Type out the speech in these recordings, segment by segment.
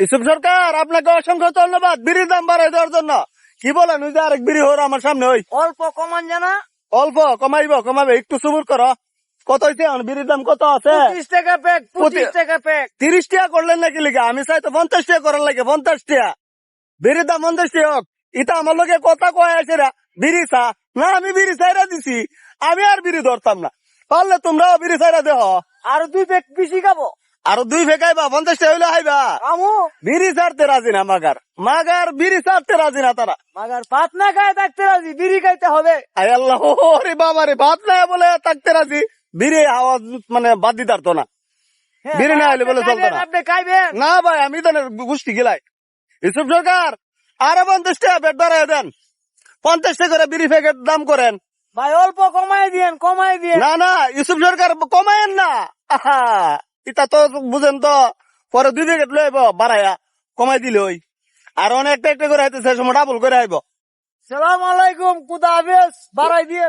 ইসুফ সরকার আপনাকে অসংখ্য ধন্যবাদ। বিড়ির দাম বাড়াই দেওয়ার জন্য। কি বলেন? ওই যে আরেক বিড়ি হর আমার সামনে ওই। অল্প কমান জানা। অল্প কমাইব কমাবে। একটু সুবুর করো। কত হইছে বিড়ির দাম কত আছে? পঁচিশ টাকা প্যাক পঁচিশ টাকা প্যাক তিরিশ টাকা করলেন নাকি লিখা? আমি চাই তো পঞ্চাশ টাকা করার লাগে পঞ্চাশ টাকা। বিড়ির দাম পঞ্চাশ টাকা হোক। এটা আমার লোকে কথা কয় আছে রা। বিড়ি চা। না আমি বিড়ি চাইরা দিছি। আমি আর বিড়ি ধরতাম না। পারলে তোমরাও বিড়ি চাইরা দেহ। আর দুই প্যাক বেশি খাব। আরও দুই ফেকাইবা পঞ্চাশ টাকা হইলে হাইবা আমু। বিড়ি ছাড়তে রাজি না মাগার। মাগার বিড়ি ছাড়তে রাজি না তারা। মাগার ভাত না খায় থাকতে রাজি বিড়ি খাইতে হবে। আয় আল্লাহ রে বাবা রে ভাত নাই বলে থাকতে রাজি। বিড়ি আওয়াজ মানে বাদ দিতে পারতো না। হ্যাঁ, বিড়ি না হইলে বলে চলতো না। আপনি খাইবেন। না ভাই আমি তো না গোষ্ঠী গেলাই। ইসুফ সরকার আরও পঞ্চাশ টাকা বেড বাড়াই দেন। পঞ্চাশ টাকা করে বিড়ি প্যাকেট দাম করেন। ভাই অল্প কমাই দিয়েন কমাই দিয়েন। না না ইসুফ সরকার কমায়েন না। আহা। এটা তো বুঝেন তো পরে দুই প্যাকেট লইব বাড়াইয়া কমাই দিলে ওই। আর অনেকটা একটা করে হয়তো সে সময় ডাবল করে আইব সালাম আলাইকুম কুদা হাফেজ বাড়াই দিয়ে।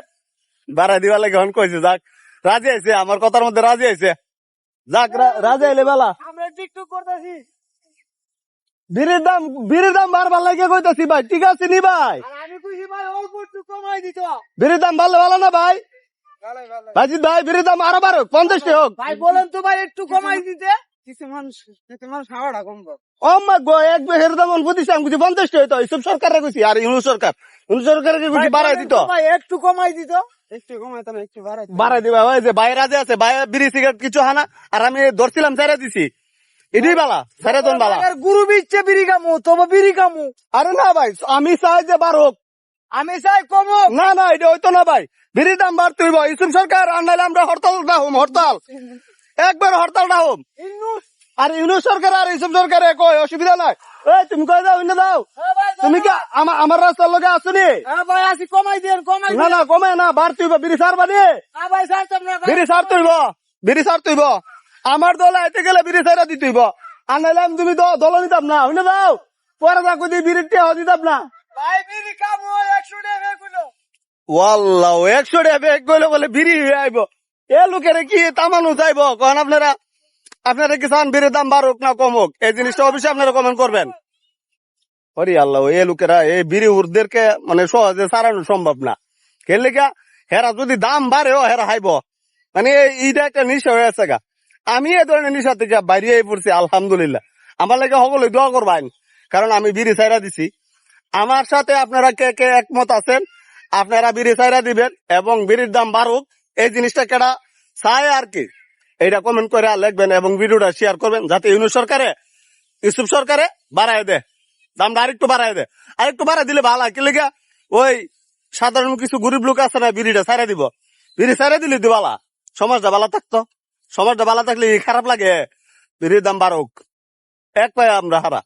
বাড়াই দিবার লাগে হন কইছে যাক রাজি আইছে আমার কথার মধ্যে রাজি আইছে যাক রাজি আইলে বেলা। আমরা টিকটক করতেছি। বিড়ির দাম বিড়ির দাম বারবার লাগে কইতাছি ভাই। ঠিক আছে নি ভাই? আর আমি কইছি ভাই অল্প একটু কমাই দিত বিড়ির দাম ভালো ভালো না ভাই? ভাইজিৎ ভাই বিড়ির দাম আরও বারো পঞ্চাশ টাকা হোক। ভাই বলেন তো ভাই একটু কমাই দিতে। কিছু মানুষ কিছু মানুষ হাওড়া কমবো। ও গো এক বেহের দাম বুঝিস আমি কিছু হইতো এইসব সরকারে কইছি আর ইউনু সরকার। ইউনু সরকারকে কইছি বাড়াই দিত? ভাই একটু কমাই দিত। একটু কমাই তো একটু বাড়াই বাড়াই দিবা ভাই যে রাজে আছে ভাই বিড়ি সিগারেট কিছু হানা আর আমি ধরছিলাম ছেড়ে দিছি। এটাই বালা ছেড়ে দন বালা। আর গুরু বিচ্ছে বিড়ি কামু তবে বিড়ি কামু আরে না ভাই আমি চাই যে বার হোক আমি চাই কমু না না এটা হইতো না ভাই। বিড়ির দাম বাড়তে হইব ইসুম সরকার আর নাইলে আমরা হরতাল ডাহুম হরতাল। একবার হরতাল ডাহুম ইন্নুস আর ইউনু সরকার আর ইসুম সরকারে কই অসুবিধা নাই। এই তুমি কই দাও ইন্না দাও তুমি কি আমার আমার রাস্তার লগে আসুনি ভাই আসি কমাই দেন কমাই না না কমে না বাড়তে হইব বিড়ি সার বানি ভাই না ভাই। বিড়ি সার তুইব বিড়ি সার তুইব। আমার দলে আইতে গেলে বিড়ি সারা দিতে হইব আর নাইলে আমি তুমি দল নিতাম না হইনা দাও পরে কই বিড়ির টিয়া দিতাম না। বিড়ি একশো টাকা বলে বিড়ি আইব। এ লোকের কি তামানো চাইব? কখন আপনারা? আপনারা বিড়ির দাম বাড়ুক না কমুক? এই জিনিসটা অবশ্যই আপনারা কমেন্ট করবেন। ওরে আল্লাহ, এ লোকেরা এই বিড়ি মানে সহজে সারানো সম্ভব না। খেললে গা হেরা যদি দাম বাড়েও হেরা হাইব। মানে এই- এইটা একটা নিশা হয়ে আছে গা। আমি এই ধরনের নিশা থেকে বাইরে পড়ছি, আলহামদুলিল্লাহ। আমার লাগে সকলে দোয়া করবেন। কারণ আমি বিড়ি ছাইরা দিছি। আমার সাথে আপনারা কে কে একমত আছেন, আপনারা বিড়ি ছাইরা দিবেন এবং বিড়ির দাম বাড়ুক, এই জিনিসটা কেডা চায় আর কি? এইটা কমেন্ট করে লিখবেন এবং ভিডিওটা শেয়ার করবেন, যাতে ইউনুস সরকারে, ইউসুফ সরকারে বাড়ায় দে দামটা আরেকটু বাড়ায় দে আরেকটু বাড়ায় দিলে ভালো। কি লেগে? ওই সাধারণ কিছু গরিব লোক আছে না, বিড়িটা ছাড়া দিব। বিড়ি ছাড়া দিলে দিবালা সমাজটা ভালো থাকতো। সমাজটা ভালো থাকলে খারাপ লাগে। বিড়ির দাম বাড়ুক। এক পায়ে আমরা হারা।